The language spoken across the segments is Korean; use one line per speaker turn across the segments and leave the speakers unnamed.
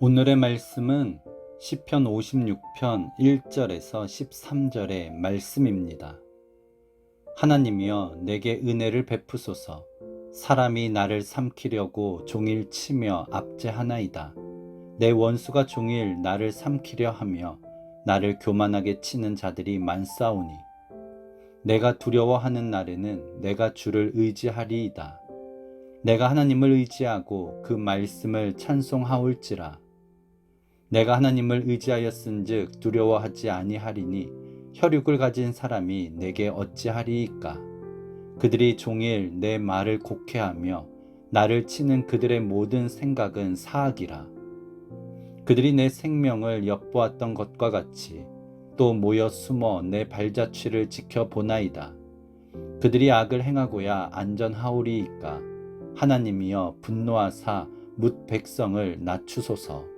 오늘의 말씀은 시편 56편 1절에서 13절의 말씀입니다. 하나님이여 내게 은혜를 베푸소서 사람이 나를 삼키려고 종일 치며 압제하나이다. 내 원수가 종일 나를 삼키려 하며 나를 교만하게 치는 자들이 많사오니 내가 두려워하는 날에는 내가 주를 의지하리이다. 내가 하나님을 의지하고 그 말씀을 찬송하올지라. 내가 하나님을 의지하였은즉 두려워하지 아니하리니 혈육을 가진 사람이 내게 어찌하리이까. 그들이 종일 내 말을 곡해하며 나를 치는 그들의 모든 생각은 사악이라. 그들이 내 생명을 엿보았던 것과 같이 또 모여 숨어 내 발자취를 지켜보나이다. 그들이 악을 행하고야 안전하오리이까. 하나님이여 분노하사 묻 백성을 낮추소서.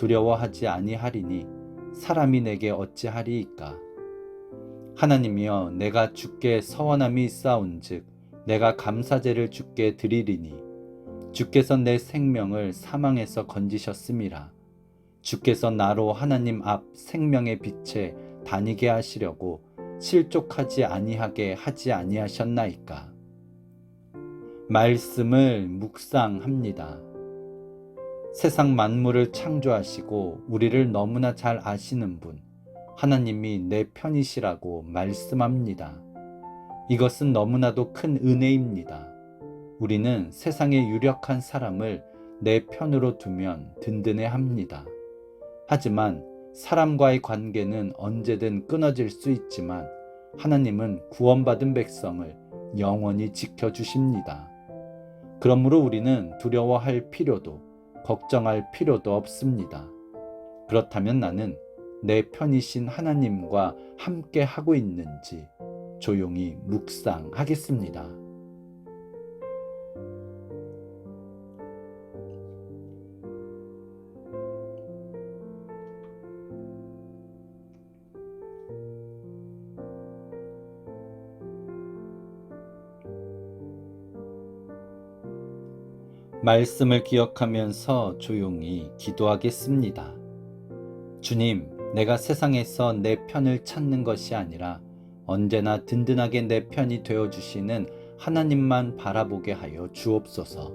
두려워하지 아니하리니 사람이 내게 어찌하리이까. 하나님이여 내가 주께 서원함이 있사온즉 내가 감사제를 주께 드리리니 주께서 내 생명을 사망에서 건지셨음이라. 주께서 나로 하나님 앞 생명의 빛에 다니게 하시려고 실족하지 아니하게 하지 아니하셨나이까. 말씀을 묵상합니다. 세상 만물을 창조하시고 우리를 너무나 잘 아시는 분, 하나님이 내 편이시라고 말씀합니다. 이것은 너무나도 큰 은혜입니다. 우리는 세상의 유력한 사람을 내 편으로 두면 든든해 합니다. 하지만 사람과의 관계는 언제든 끊어질 수 있지만 하나님은 구원받은 백성을 영원히 지켜주십니다. 그러므로 우리는 두려워할 필요도 걱정할 필요도 없습니다. 그렇다면 나는 내 편이신 하나님과 함께 하고 있는지 조용히 묵상하겠습니다. 말씀을 기억하면서 조용히 기도하겠습니다. 주님, 내가 세상에서 내 편을 찾는 것이 아니라 언제나 든든하게 내 편이 되어 주시는 하나님만 바라보게 하여 주옵소서.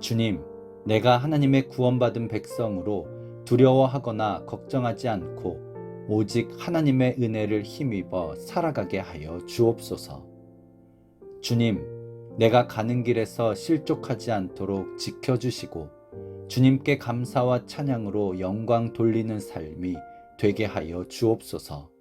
주님, 내가 하나님의 구원받은 백성으로 두려워하거나 걱정하지 않고 오직 하나님의 은혜를 힘입어 살아가게 하여 주옵소서. 주님, 내가 가는 길에서 실족하지 않도록 지켜주시고 주님께 감사와 찬양으로 영광 돌리는 삶이 되게 하여 주옵소서.